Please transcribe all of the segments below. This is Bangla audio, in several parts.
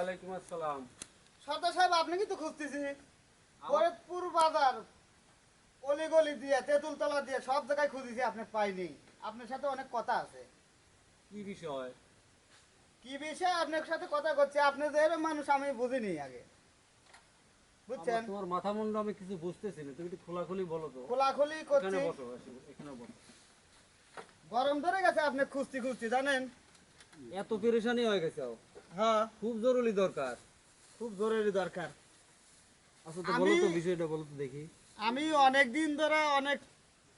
ওয়ালাইকুম আসসালাম। সর্দার সাহেব আপনি কি তো খুঁজতেছি ফরিদপুর বাজার অলি গলি দিয়ে তেঁতুলতলা দিয়ে সব জায়গায় খুঁজেছি আপনি পাইনি। আপনার সাথে অনেক কথা আছে। কি বিষয়? কি বিষয়ে? আপনার সাথে কথা করছি আপনি যে মানুষ আমি বুঝিনি আগে। বুঝছেন? তোমার মাথা মুন্ড আমি কিছু বুঝতেছি না। তুমি একটু খোলাখুলি বলো তো। খোলাখুলি এখানে করছি। বসো এখানে বসো। গরম ধরে গেছে আপনি খুঁজতে খুঁজতে জানেন? এত পেরেশানি হয়ে গেছে হ্যাঁ। খুব জরুরি দরকার। খুব জরুরি দরকার। আচ্ছা তো বলো তো বিষয়টা বলো তো দেখি। আমি অনেক দিন ধরে অনেক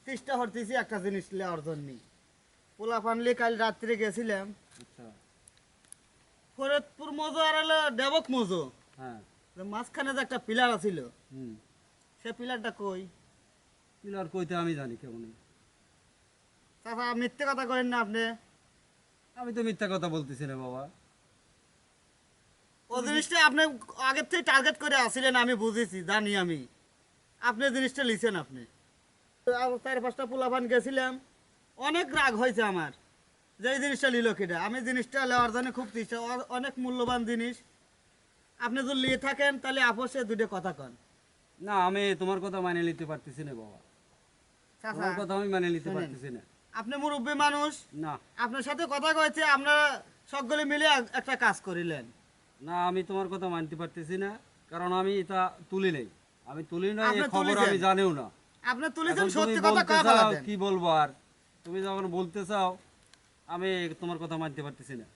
চেষ্টা করতেছি একটা জিনিস নেওয়ার জন্য। পোলা পানলি কাল রাত্রে গেছিলাম। আচ্ছা। ফরিদপুর মজো আর হলো দেবক মজো। হ্যাঁ। মাঝখানে যে একটা পিলার আছিল। হুম। সে পিলারটা কই? পিলার কইতে আমি জানি কেমন তারপর মিথ্যে কথা করেন না আপনি। আমি তো মিথ্যা কথা বলতেছি না বাবা। ও জিনিসটা আপনি আগের থেকে টার্গেট করে আসছিলেন আমি বুঝেছি জানি আমি। আপনি জিনিসটা লিখছেন আপনি। চার পাঁচটা পোলাপান গেছিলাম অনেক রাগ হয়েছে আমার যে এই জিনিসটা নিল কেটে আমি জিনিসটা নেওয়ার জন্য খুব চেষ্টা অনেক মূল্যবান জিনিস। আপনি যদি নিয়ে থাকেন তাহলে আপোষে দুটো কথা কন। না আমি তোমার কথা মানে নিতে পারতেছি না বাবা। তোমার কথা আমি মানে নিতে পারতেছি না। আপনি মুরব্বী মানুষ। না। আপনার সাথে কথা কয়েছে আপনারা সকলে মিলে একটা কাজ করিলেন। না আমি তোমার কথা মানতে পারতেছি না কারণ আমি এটা তুলি নেই। আমি তুলি না এই খবর আমি জানিও না। আপনি তুলেছেন সত্যি কথা কয়ে চাও, কি বলব আর? তুমি যখন বলতে চাও আমি তোমার কথা মানতে পারতেছি না।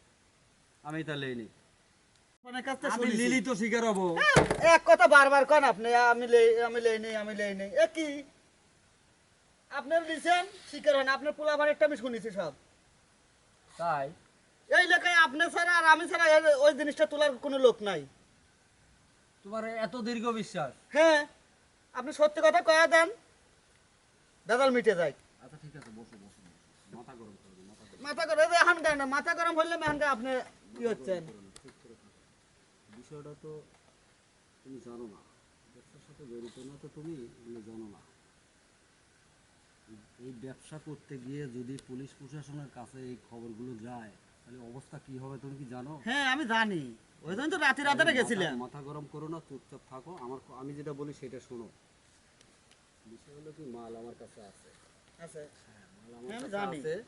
আমি এটা লেই নেই আপনার কাছ আমি লিলি তো শিকার হব। এক কথা বারবার কন আপনি আমি লেই আমি লেই নেই আমি লেই নেই এ কি? আপনার লিখেন স্বীকার হন। আপনার পোলাবারেরটা আমি শুনেছি সব। তাই? এই লেখায় আপনি ছাড়া আর আমি ছাড়া ওই জিনিসটা তোলার কোনো লোক নাই। তোমার এত দীর্ঘ বিশ্বাস? হ্যাঁ। আপনি সত্যি কথা কয়া দেন। বেদাল মিটে যায়। আচ্ছা ঠিক আছে বসো বসো। মাথা গরম করবে মাথা গরম। মাথা গরম এখন কেন মাথা গরম হইলে এখন আপনি কি হচ্ছেন। বিষয়টা তো তুমি জানো না। ব্যবসার সাথে জড়িত না তো তুমি এগুলো জানো না। এই ব্যবসা করতে গিয়ে যদি পুলিশ প্রশাসনের কাছে এই খবরগুলো যায় তাহলে অবস্থা কি হবে তুমি কি জানো? হ্যাঁ আমি জানি। ওই জন্য তো রাতে রাতে গেছিলাম। মাথা- গরম করো না চুপচাপ থাকো। আমার আমি যেটা বলি সেটা শোনো। বিষয় হলো কি মাল আমার কাছে আছে। আছে। হ্যাঁ মাল আমার হ্যাঁ, কাছে আছে।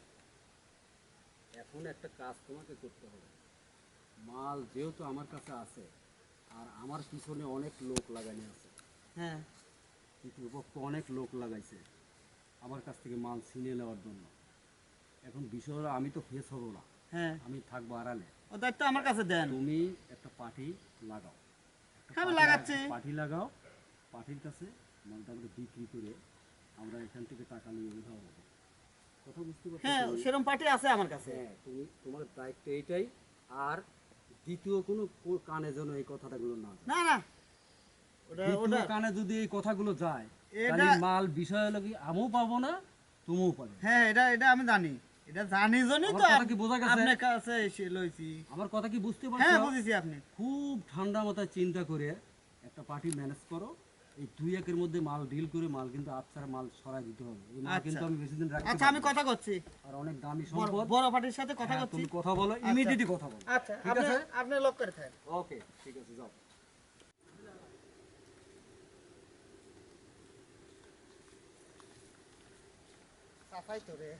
এখন একটা কাজ তোমাকে করতে হবে। মাল যেহেতু আমার কাছে আছে আর আমার পিছনে অনেক লোক লাগানো আছে। হ্যাঁ। কৃতপক্ষ অনেক লোক লাগাইছে আমার কাছ থেকে মাল ছিনিয়ে নেওয়ার জন্য। এখন বিষয় হলো আমি তো ফেস হব না। হ্যাঁ। আমি থাকব আড়ালে। ও দায়িত্ব আমার কাছে দেন। তুমি একটা পার্টি লাগাও। আমি লাগাচ্ছি। পার্টি লাগাও পার্টির কাছে মালটা আমরা বিক্রি করে আমরা এখান থেকে টাকা নিয়ে উঠাবো কথা বুঝতে পারছ হ্যাঁ? সেরকম পার্টি আছে আমার কাছে। হ্যাঁ তুমি তোমার দায়িত্ব এইটাই। আর দ্বিতীয় কোনো কানে যেন এই কথাটাগুলো না না না। ওটা ওটা কানে যদি এই কথাগুলো যায় তাহলে মাল বিষয় হলো কি আমিও পাবো না তুমিও পাবে। হ্যাঁ এটা এটা আমি জানি। এটা জানি জন্যই তো কথা কি বোঝা গেছে? আপনার কাছে এসে লইছি। আমার কথা কি বুঝতে হ্যাঁ বুঝেছি আপনি। খুব ঠান্ডা মাথায় চিন্তা করে একটা পার্টি ম্যানেজ করো। এই দুই একের মধ্যে মাল ডিল করে মাল কিন্তু আচ্ছার মাল সরাই দিতে হবে। এই মাল আচ্ছা। কিন্তু আমি বেশি দিন রাখতে আচ্ছা আমি কথা করছি আর অনেক দামি সম্পদ। বড় পার্টির সাথে কথা হ্যাঁ, করছি তুমি কথা বলো ইমিডিয়েটলি কথা বলো। আচ্ছা আপনি আপনি লোক করে থাকেন। ওকে ঠিক আছে যাও। সাফাই তো রে।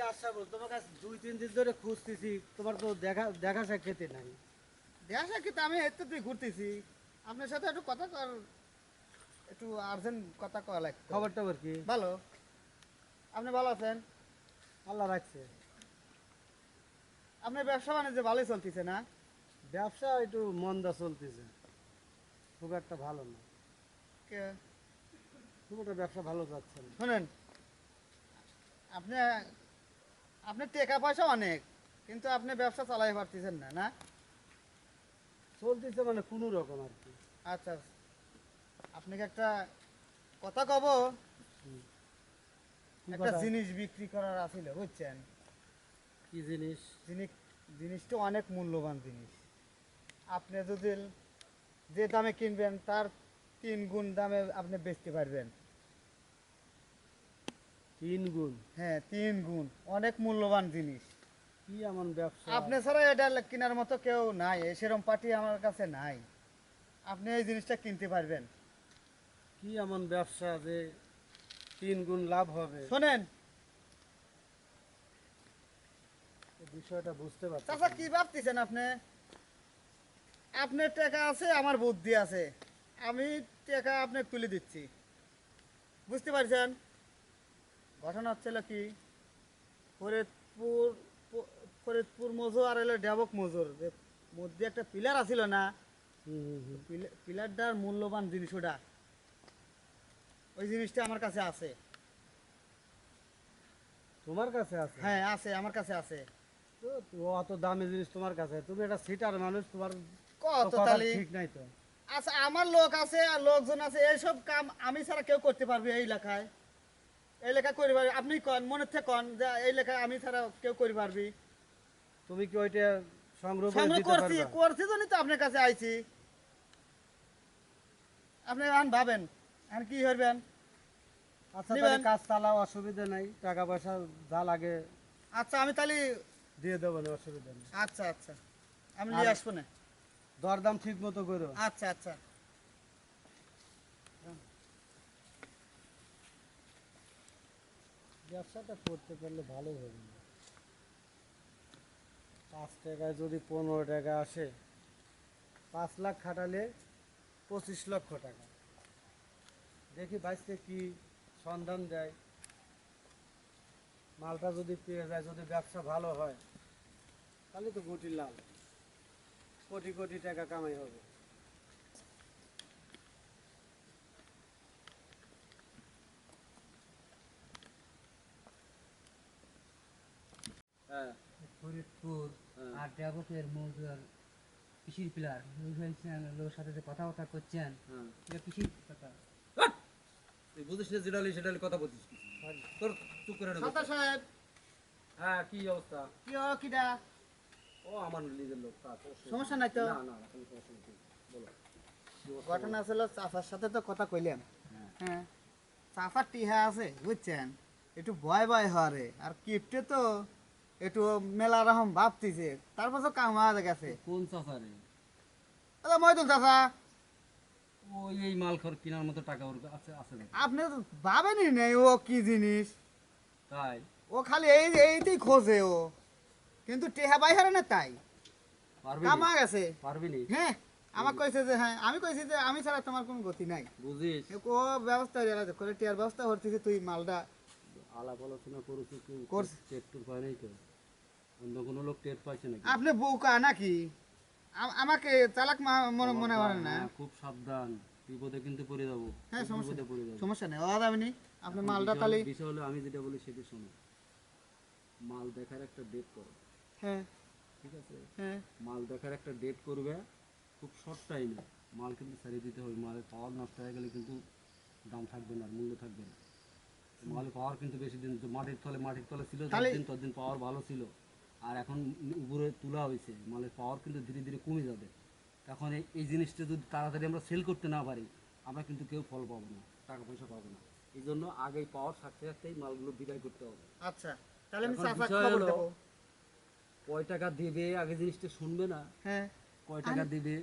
কি তোমার কাছে দুই তিন দিন ধরে খুঁজতেছি তোমার তো দেখা দেখা সাক্ষাতে নাই। দেখা সাক্ষাতে আমি এত তুই ঘুরতেছি। আপনার সাথে একটু কথা কর একটু আর্জেন্ট কথা কওয়া লাগতো খবর টবর কি? ভালো। আপনি ভালো আছেন? আল্লাহ রাখছে। আপনার ব্যবসা বাণিজ্য ভালোই চলতেছে না? ব্যবসা একটু মন্দা চলতেছে। খুব একটা ভালো না। কে- খুব একটা ব্যবসা ভালো যাচ্ছে না। শুনেন আপনি আপনি টাকা পয়সা অনেক কিন্তু আপনি ব্যবসা চালাই পারতেছেন না না? চলতেছে মানে কোনো রকম আর কি। আচ্ছা আপনাকে একটা কথা কব? একটা জিনিস বিক্রি করার আছিল বুঝছেন? কি জিনিস? জিনিস জিনিসটা অনেক মূল্যবান জিনিস। আপনি যদি যে দামে কিনবেন তার তিন গুণ দামে আপনি বেচতে পারবেন। তিন গুণ। হ্যাঁ তিন গুণ। অনেক মূল্যবান জিনিস। কি এমন ব্যবসা? আপনি ছাড়া এটা কেনার মতো কেউ নাই। সেরম পার্টি আমার কাছে নাই। আপনি এই জিনিসটা কিনতে পারবেন। কি এমন ব্যবসা যে তিন গুণ লাভ হবে? শোনেন। বিষয়টা বুঝতে পারছি। চাচা কি ভাবতেছেন আপনি? আপনার টাকা আছে আমার বুদ্ধি আছে। আমি টাকা আপনাকে তুলে দিচ্ছি। বুঝতে পারছেন? ঘটনা হচ্ছিল কি? ফরিদপুর ফরিদপুর মজুর আর হলো ডেবক মজুর। যে মধ্যে একটা পিলার আছিল না পিলারটার মূল্যবান জিনিস ওটা ওই জিনিসটা আমার কাছে আছে। তোমার কাছে আছে? হ্যাঁ আছে আমার কাছে আছে। অত দামি জিনিস তোমার কাছে? তুমি একটা সিটার মানুষ তোমার কত তালি? ঠিক নাই তো। আচ্ছা আমার লোক আছে আর লোকজন আছে এইসব কাম আমি ছাড়া কেউ করতে পারবে এই এলাকায়। এই এলাকায় করে পারবে। আপনি কন মনে থেকে কন যে এই এলাকায় আমি ছাড়া কেউ করে পারবি। তুমি কি ওইটা সংগ্রহ দিতে করছি করছি জন্যই তো আপনার কাছে আইছি। আপনি এখন ভাবেন। এখন কি করবেন? আচ্ছা তাহলে কাজ চালাও অসুবিধা নাই। টাকা পয়সা যা লাগে আচ্ছা আমি তাহলে দিয়ে দেবো না অসুবিধা নেই। আচ্ছা আচ্ছা। আমি নিয়ে আসব না। দরদাম ঠিক মতো করো। আচ্ছা আচ্ছা। ব্যবসাটা করতে পারলে ভালোই হবে। পাঁচ টাকায় যদি পনেরো টাকা আসে, পাঁচ লাখ খাটালে পঁচিশ লক্ষ টাকা। দেখি বাইসতে কি সন্ধান দেয়। মালটা যদি পেয়ে যায়, যদি ব্যবসা ভালো হয়, তাহলে তো কোটি লাভ। কোটি কোটি টাকা কামাই হবে। ফরিদপুর হ্যাঁ। আর মৌজার কৃষির পিলার। লোকের সাথে যে কথাবার্তা করছেন হ্যাঁ। এটা কৃষির কথা। তুই বুঝিস না যেটা হলি সেটা হলি কথা বলছিস তোর চুপ করে সাহেব। হ্যাঁ কি অবস্থা? কি ও কিটা ও আমার নিজের লোক সমস্যা নাই তো? না না কোনো সমস্যা নেই বলো। ঘটনা ছিল চাচার সাথে তো কথা কইলাম। হ্যাঁ। হ্যাঁ চাচার টিহা আছে বুঝছেন? একটু ভয় ভয় হরে আর কিপটে তো। একটু মেলা রকম ভাবতিছে। তারপর তো কাম কামা গেছে। কোন আচ্ছা ময়দুল চাচা। ওই এই মাল খর কেনার মতো টাকা ওর আছে আছে আপনি তো ভাবেনি নেই ও কি জিনিস। তাই? ও খালি এই এইতেই খোঁজে ও। কিন্তু টেহা বাই হারে না তাই। পারবি কামা গেছে। পারবি নি? হ্যাঁ আমার কইছে যে হ্যাঁ আমি কইছি যে আমি ছাড়া তোমার কোনো গতি নাই। বুঝিস। ও ব্যবস্থা হয়ে করে টিয়ার ব্যবস্থা করতেছি তুই মালটা আলাপ আলোচনা করেছ কেউ করছি। টেট নাই তো? অন্য কোনো লোক টেট পাইছে নাকি? আপনি বউকা নাকি? আমাকে চালাক মনে মনে করেন না। হ্যাঁ, খুব সাবধান। বিপদে কিন্তু পড়ে যাব। হ্যাঁ সমস্যা পড়ে যাব। সমস্যা নেই ও যাবেনি আপনি মালটা তাহলে বিষয় হলো আমি যেটা বলি সেটা শোনো। মাল দেখার একটা ডেট করো। হ্যাঁ। ঠিক আছে? হ্যাঁ। মাল দেখার একটা ডেট করবে। খুব শর্ট টাইমে মাল কিন্তু ছাড়িয়ে দিতে হবে। মালের পাওয়ার নষ্ট হয়ে গেলে কিন্তু দাম থাকবে না মূল্য থাকবে না। মালের পাওয়ার কিন্তু বেশি দিন মাটির তলে মাটির তলে ছিল যতদিন ততদিন পাওয়ার ভালো ছিল। আর এখন উপরে তোলা হয়েছে মালের পাওয়ার কিন্তু ধীরে ধীরে কমে যাবে। তখন এই জিনিসটা যদি তাড়াতাড়ি আমরা সেল করতে না পারি আমরা কিন্তু কেউ ফল পাবো না টাকা পয়সা পাবো না। এই জন্য আগেই পাওয়ার থাকতে থাকতেই মালগুলো বিক্রয় করতে হবে। আচ্ছা তাহলে আমি এখন খবর কয় টাকা দেবে আগে জিনিসটা শুনবে না? হ্যাঁ। কয় টাকা দিবে?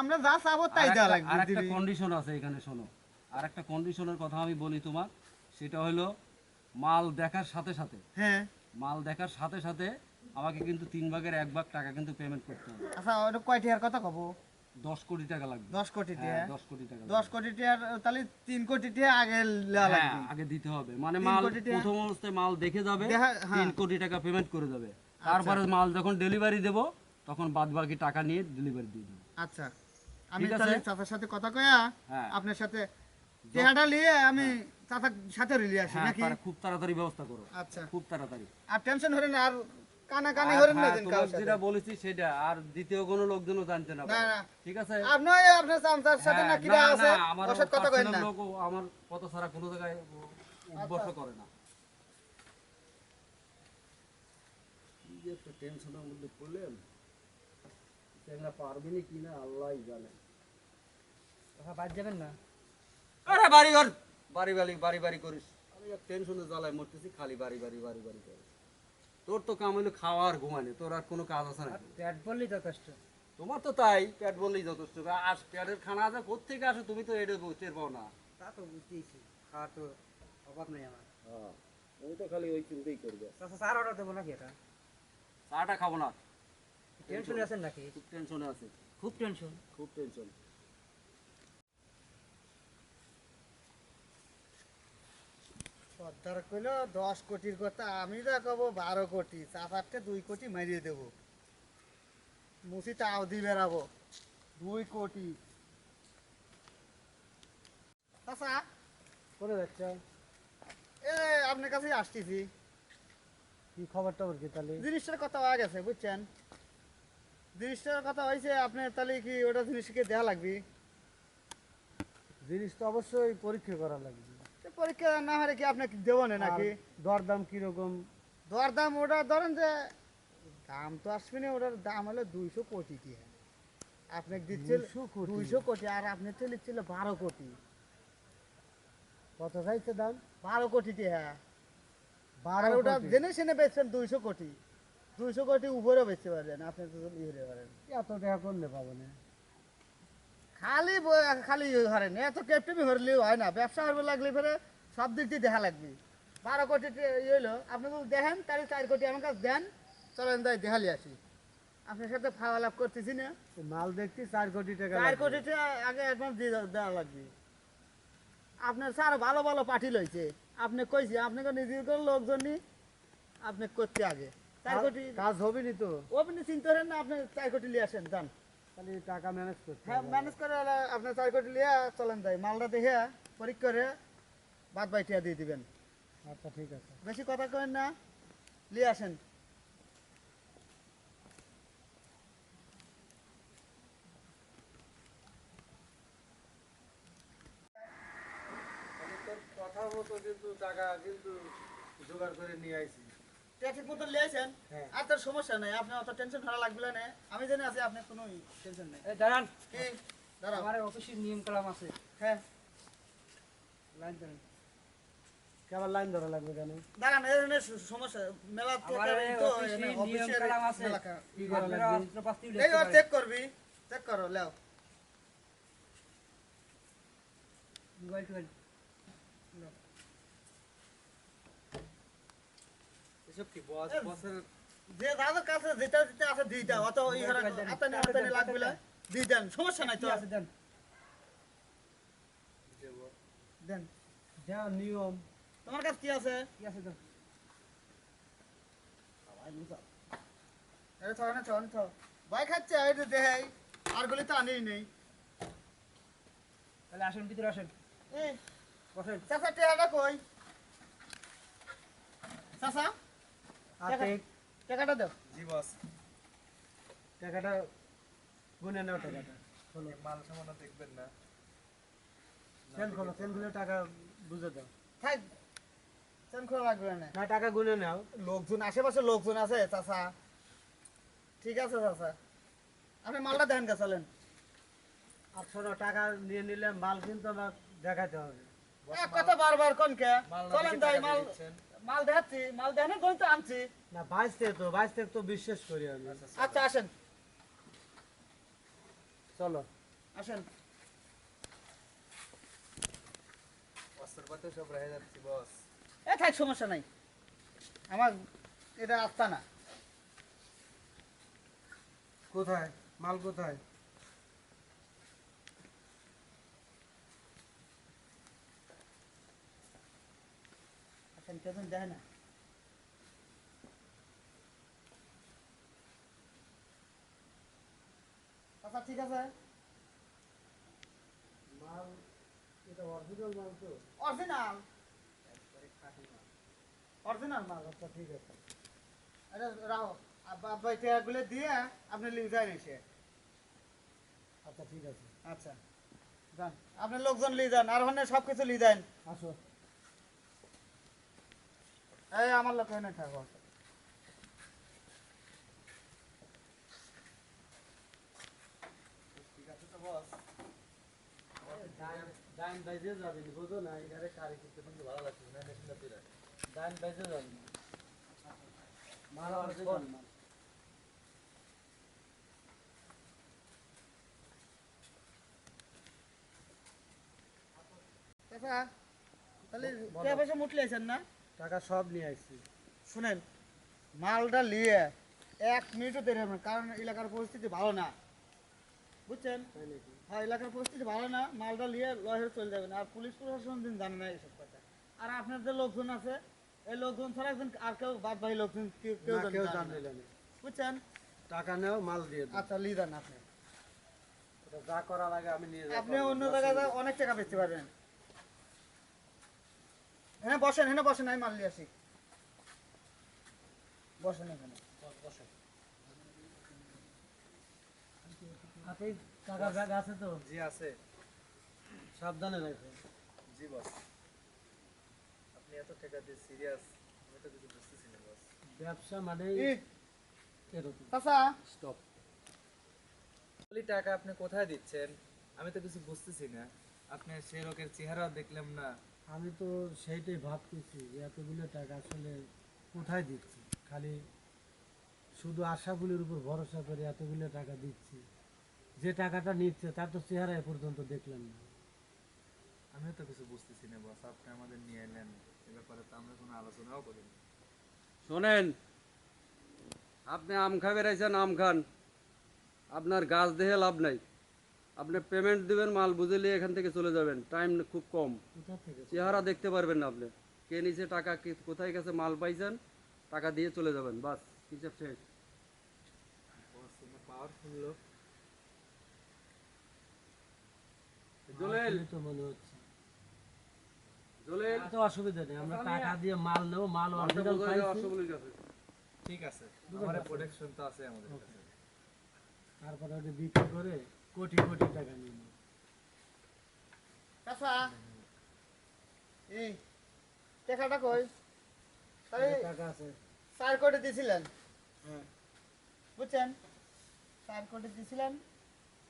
আমরা যা চাবো তাই দেওয়া লাগবে আর একটা কন্ডিশন আছে এখানে শোনো। আর একটা কন্ডিশনের কথা আমি বলি তোমার সেটা হলো মাল দেখার সাথে সাথে হ্যাঁ। মাল দেখার সাথে সাথে আমাকে কিন্তু তিন ভাগের এক ভাগ টাকা কিন্তু পেমেন্ট করতে হবে। আচ্ছা ওটা কয়টিয়ার কথা কব? দশ কোটি টাকা লাগবে। দশ কোটি হ্যাঁ টিয়া দশ কোটি টাকা দশ কোটি টিয়ার তাহলে তিন কোটি টিয়া আগে লাগবে। হ্যাঁ, আগে দিতে হবে। মানে মাল প্রথম অবস্থায় মাল দেখে যাবে দেখা- হ্যাঁ। তিন কোটি টাকা পেমেন্ট করে দেবে তারপরে মাল যখন ডেলিভারি দেবো তখন বাদ বাকি টাকা নিয়ে ডেলিভারি দিয়ে দেবো। আচ্ছা। আমি তাহলে চাচার সাথে কথা কয়া হ্যাঁ। আপনার সাথে টেহাটা নিয়ে আমি চাচার সাথে রিলি আসি হ্যাঁ নাকি? খুব তাড়াতাড়ি ব্যবস্থা করো। আচ্ছা। খুব তাড়াতাড়ি। আর টেনশন না, আর কানা কানি না হ্যাঁ, দিন তোমার কারোর যেটা বলেছি সেটা আর দ্বিতীয় কোনো লোকজনও জানতে না। না পারে। না। ঠিক আছে? আপনি আপনার চাচার সাথে হ্যাঁ, না কিরা আছে আমার সাথে কথা কইন না। লোকও আমার কথা ছাড়া কোনো জায়গায় উদ্বর্ষ করে না। কি একটা টেনশনের মধ্যে পড়লেন সেগুলা পারবি কি না আল্লাহই জানে। বাদ যাবেন না। আরে বাড়ি ঘর। বাড়ি বাড়ি বাড়ি বাড়ি করিস। আমি এক টেনশনে জ্বালায় মরতেছি খালি বাড়ি বাড়ি বাড়ি বাড়ি করিস। তোর তো কাম হলো খাওয়া আর ঘুমানো তোর আর কোনো কাজ আছে না পেট বললেই যথেষ্ট। তোমার তো তাই পেট বললেই যথেষ্ট। আর পেটের খানা আছে কোথেকে আসে তুমি তো এটা টের পাও না। তা তো বুঝতেইছি খাওয়ার তো অভাব নেই আমার। তুমি তো খালি ওই চিন্তাই করবে। চাচা চার অর্ডার দেবো নাকি এটা? চাটা খাব না। টেনশনে আছেন নাকি? খুব টেনশনে আছে। খুব টেনশন। খুব টেনশন। সর্দার কইল দশ কোটির কথা আমি যা কব বারো কোটি চাচারটে দুই কোটি মারিয়ে দেব। মুসি তাও দি বেড়াবো দুই কোটি। করে যাচ্ছ এ আপনার কাছেই আসতেছি। কি খবর টবর কি তাহলে? জিনিসটার কথা হয়ে গেছে বুঝছেন? জিনিসটার কথা হয়েছে আপনার তাহলে কি ওটা জিনিসকে দেওয়া লাগবে? জিনিস তো অবশ্যই পরীক্ষা করা লাগবে। পরীক্ষা না হলে কি আপনাকে দেবো না নাকি? দরদাম কীরকম দর দাম ওটা ধরেন যে দাম তো আসবে না ওটার দাম হলো দুইশো কোটি টাকা আপনাকে দিচ্ছিল দুইশো কোটি? আর আপনি তো বারো কোটি। কত চাইছে দাম? বারো কোটি টাকা আর বারো জেনে শুনে বেচছেন দুইশো কোটি। দুইশো কোটি উপরেও বেচতে পারবেন আপনি তো ইয়ে পারেন এত টাকা করলে পাবো না। খালি খালি করেন এত ক্যাপ্টেমি হরলেও হয় না ব্যবসা করবে লাগলে ফেরে সব দিক দিয়ে দেখা লাগবে। বারো কোটি ইয়ে আপনি যদি দেখেন তাহলে চার কোটি আমার কাছে দেন চলেন তাই দেখালি আসি। আপনার সাথে খাওয়া লাভ করতেছি না। মাল দেখছি চার কোটি টাকা চার। কোটি টাকা আগে অ্যাডভান্স দিয়ে দেওয়া লাগবে। আপনার স্যার ভালো ভালো পার্টি লইছে। আপনি কইছি আপনাকে নিজের করে লোকজন নি আপনি করতে আগে। চার কোটি কাজ হবে নি তো? আপনি চিন্তা করেন না আপনি চার কোটি নিয়ে আসেন যান। খালি টাকা ম্যানেজ করতে হ্যাঁ ম্যানেজ করে আপনার চার কোটি লিয়ে চলেন যাই মালটা দেখে পরীক্ষা করে বাদ বাইটিয়া দিয়ে দিবেন। আচ্ছা ঠিক আছে। বেশি কথা করেন না নিয়ে আসেন। কথা মতো কিন্তু টাকা কিন্তু জোগাড় করে নিয়ে আইছি। ঠিক মতো নিয়ে আসেন হ্যাঁ। আর তোর সমস্যা নাই। আপনার অত টেনশন ভালো লাগবে না। আমি জানি আছি আপনার কোনো টেনশন নেই। দাঁড়ান। কি? দাঁড়াও। আমার অফিসের নিয়ম কালাম আছে। হ্যাঁ। লাইন ধরেন। কেমন লাইন ধরা লাগবে কেন? দাঁড়ান এই সমস্যা মেলা তো অফিসের কালাম আছে। কি করা লাগবে? এই লিখতে চেক করবি। চেক করো লেও। মোবাইল টোবাইল। এসব কি বস বসের? যে দাদার কাছে যেটা যেটা আছে দিয়ে দাও অত ই হারা আতানে আতানে লাগবে না। দিয়ে দেন সমস্যা নাই তো। আছে দেন। দেন। যা নিয়ম। তোমার কাছে কি আছে? কি আছে দেন। আরে ভাই খাচ্ছে গুলি তো আনেই নেই। তাহলে আসেন ভিতরে আসেন। এই বসেন। চাচা টেকাটা কই? চাচা? টাকাটা দাও। জি বস। টাকাটা গুনে নাও টাকাটা। খোলো মাল সামান্য দেখবেন না। সেল খোলো সেল খুলে টাকা বুঝে দাও। থাক চেন খোলা লাগবে না। না টাকা গুনে নাও। লোকজন আশেপাশে লোকজন আছে চাচা। ঠিক আছে চাচা। আপনি মালটা দেন গা চলেন। আর শোনো টাকা নিয়ে নিলে মাল কিন্তু দেখাতে হবে। কথা বারবার কোন কে? চলেন তাই মাল মাল দেখাচ্ছি মাল দেখেন গই তো আনছি। না বাইশতে তো তো বিশ্বাস করি আমি। আচ্ছা আসেন। চলো। আসেন। অস্ত্রপাতি সব রেখে যাচ্ছি বস। এ থাক সমস্যা নাই। আমার এটা আস্তা না। কোথায়? মাল কোথায়? কেজন দেখে না আচ্ছা ঠিক আছে মাল এটা অরিজিনাল মাল তো অরিজিনাল অরিজিনাল মাল আচ্ছা ঠিক আছে এটা রাখো আব্বা টেয়ারগুলো দিয়ে আপনি লিখে যায় এসে আচ্ছা ঠিক আছে আচ্ছা যান আপনি লোকজন লিয়ে যান আর ওখানে সব কিছু লিয়ে দেন আসো এই আমার লোক এখানে থাকো। ঠিক আছে তো বস। ডাইন বাইজে যাবেন বুঝো না এখানে কারি করতে কিন্তু ভালো লাগছে না মেশিনটা তুলে। ডাইন বাইজে তাহলে পয়সা মুটলে আছেন না? টাকা সব নিয়ে আসছি শুনেন মালটা নিয়ে এক মিনিটও দেরি হবে না কারণ এলাকার পরিস্থিতি ভালো না। বুঝছেন? হ্যাঁ এলাকার পরিস্থিতি ভালো না মালটা নিয়ে লহে চলে যাবেন। আর পুলিশ প্রশাসন দিন জানে না এইসব কথা। আর আপনার যে লোকজন আছে এই লোকজন ছাড়া একজন আর কেউ বাদ বাকি লোকজন কেউ কেউ জানে বুঝছেন? টাকা নেও মাল দিয়ে আচ্ছা লিয়ে দেন আপনি। যা করা লাগে আমি নিয়ে যাব আপনি অন্য জায়গায় অনেক টাকা বেচতে পারবেন। হ্যাঁ বসেন হ্যাঁ বসেন আমি মাল আসি। বসেন এখানে। হাতে টাকা ব্যাগ আছে তো? জি আছে। সাবধানে রাখো জি বস। আপনি এত টাকা দিয়ে সিরিয়াস আমি তো কিছু বুঝতেছি না বস। ব্যবসা মানে ই, স্টপ। টাকা আপনি কোথায় দিচ্ছেন? আমি তো কিছু বুঝতেছি না। আপনি সেই লোকের চেহারা দেখলাম না। আমি তো সেইটাই ভাবতেছি যে এতগুলো টাকা আসলে কোথায় দিচ্ছি? খালি শুধু আশাগুলির উপর ভরসা করে এতগুলো টাকা দিচ্ছি। যে টাকাটা নিচ্ছে তার তো চেহারা পর্যন্ত দেখলাম না। আমিও তো কিছু বুঝতেছি না বস আপনি আমাদের নিয়ে এলেন। এ ব্যাপারে তো আমরা কোনো আলোচনাও করিনি। শোনেন আপনি আম খাবে রাইছেন আম খান। আপনার গাছ দেহে লাভ নাই। আপনি পেমেন্ট দিবেন মাল বুঝে নিয়ে এখান থেকে চলে যাবেন। টাইম খুব কম। চেহারা দেখতে পারবেন না আপনি। কে নিচে টাকা কোথায় গেছে মাল পাইছেন টাকা দিয়ে চলে যাবেন বাস হিসাব শেষ। অসুবিধা নেই আমরা টাকা দিয়ে মাল নেব মাল ঠিক আছে আমার প্রোটেকশন তো আছে আমাদের কাছে। তারপরে বিক্রি করে কোটি কোটি টাকা নিয়ে। চাচা এই টাকাটা কই? টাকা আছে। চার কোটি দিছিলেন? হ্যাঁ। বুঝছেন? চার কোটি দিছিলেন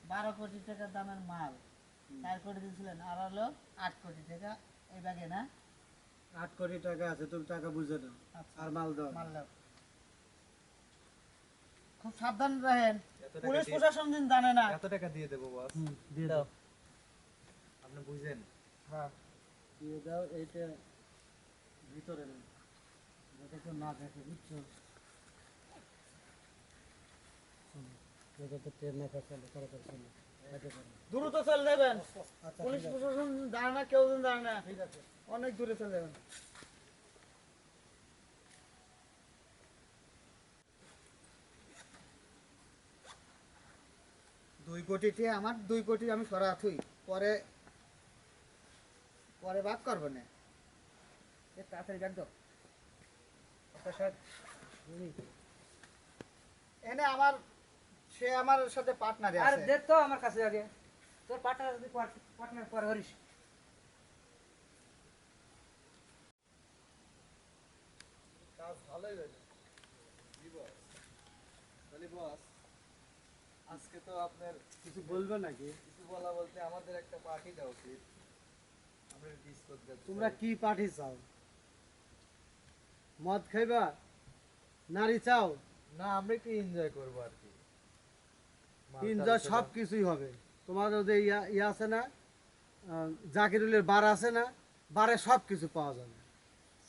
বারো কোটি টাকার দামের মাল। চার কোটি দিছিলেন আর হলো আট কোটি টাকা। এই ব্যাগে না? আট কোটি টাকা আছে তুমি টাকা বুঝে নাও। আচ্ছা। আর মাল দাও। মাল দাও। খুব সাবধান রাখেন টাকা পুলিশ প্রশাসন দিন জানে না। এত টাকা দিয়ে দেবো বস দিয়ে দাও। আপনি বুঝেন। হ্যাঁ। দিয়ে দাও এইটা ভিতরে যাতে কেউ না দেখে বুঝছ? যাতে ট্রেন না তাড়াতাড়ি চলো করো। দ্রুত চলে যাবেন আচ্ছা পুলিশ প্রশাসন জানে না কেউ জানে না। ঠিক আছে। অনেক দূরে চলে যাবেন। দুই কোটিতে আমার দুই কোটি আমি সরা থুই। পরে পরে ভাগ করব না। তাড়াতাড়ি বুঝলি? এনে আমার সে আমার সাথে পার্টনারে আর আছে। দেখ তো আমার কাছে আগে। তোর পার্টনার যদি পার্টনার পরে হরিস। কাজ ভালোই হলো বস। তাহলে বস। আজকে তো আপনার কিছু বলবে নাকি? কিছু বলা বলতে আমাদের একটা পার্টি আমরা ডিস করতে তোমরা কি পার্টি চাও? মদ খাইবা? নারী চাও? না আমরা একটু এনজয় করব আর কি। এনজয় সব কিছুই হবে। তোমাদের যে ইয়া ইয়া আছে না জাকিরুলের বার আছে না বারে সব কিছু পাওয়া যাবে।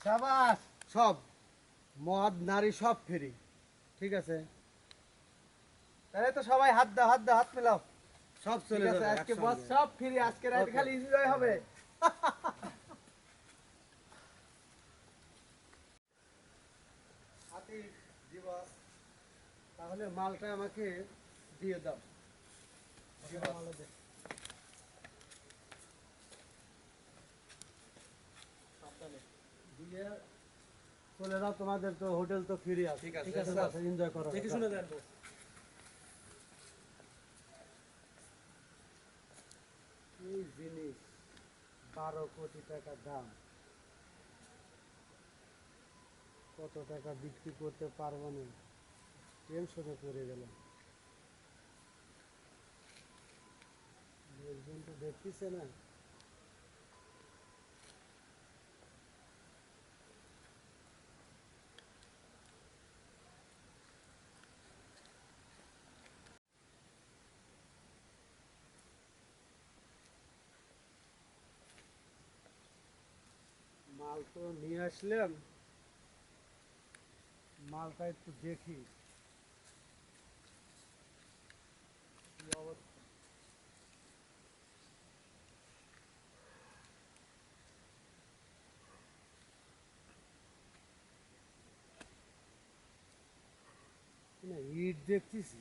সাবাস! সব। মদ নারী সব ফ্রি ঠিক আছে? তাহলে তো সবাই হাত দাও হাত দাও হাত মেলাও। সব চলে যাবে আজকে বস সব ফ্রি আজকে রাত খালি এনজয় হবে। হাতি, তাহলে মালটা আমাকে দিয়ে দাও। মালটা দে। দিয়ে চলে যাও তোমাদের তো হোটেল তো ফ্রি আছে ঠিক আছে, ঠিক আছে এনজয় করো। দেখে শুনে এই জিনিস বারো কোটি টাকা দাম। কত টাকা বিক্রি করতে পারব না। টেনশনে পড়ে গেলাম লোকজন তো দেখতেছে না। তো নিয়ে আসলাম। মালটা একটু দেখি। না ইট দেখতেছি।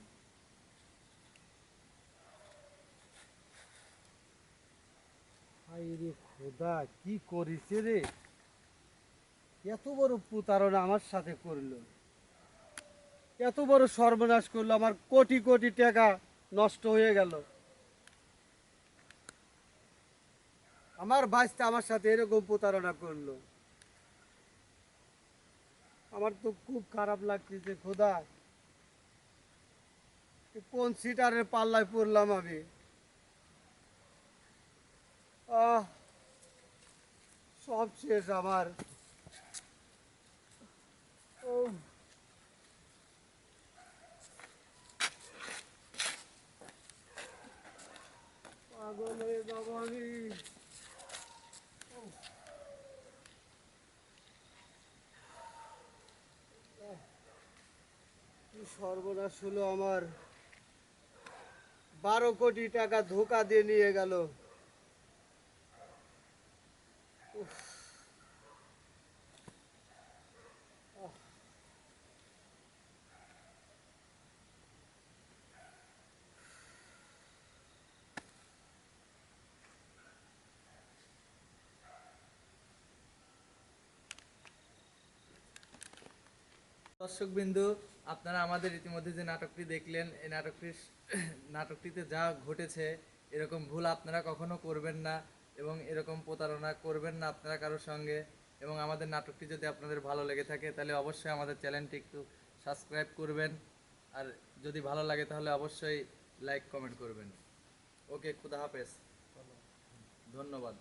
খোদা কি করিছে রে? এত বড় প্রতারণা আমার সাথে করল। এত বড় সর্বনাশ করল, আমার কোটি কোটি টাকা নষ্ট হয়ে গেল। আমার বাচ্চা আমার সাথে এরকম প্রতারণা করল। আমার তো খুব খারাপ লাগতেছে, খোদা। কোন সিটারের পাল্লায় পড়লাম আমি? আহ, সব শেষ আমার। উফ। সর্বনাশ হলো আমার। বারো কোটি টাকা ধোকা দিয়ে নিয়ে গেল। দর্শকবিন্দু, আপনারা আমাদের ইতিমধ্যে যে নাটকটি দেখলেন, এই নাটকটির নাটকটিতে যা ঘটেছে, এরকম ভুল আপনারা কখনো করবেন না এবং এরকম প্রতারণা করবেন না আপনারা কারোর সঙ্গে। এবং আমাদের নাটকটি যদি আপনাদের ভালো লেগে থাকে, তাহলে অবশ্যই আমাদের চ্যানেলটি একটু সাবস্ক্রাইব করবেন। আর যদি ভালো লাগে, তাহলে অবশ্যই লাইক, কমেন্ট করবেন। ওকে, খুদা হাফেজ। ধন্যবাদ।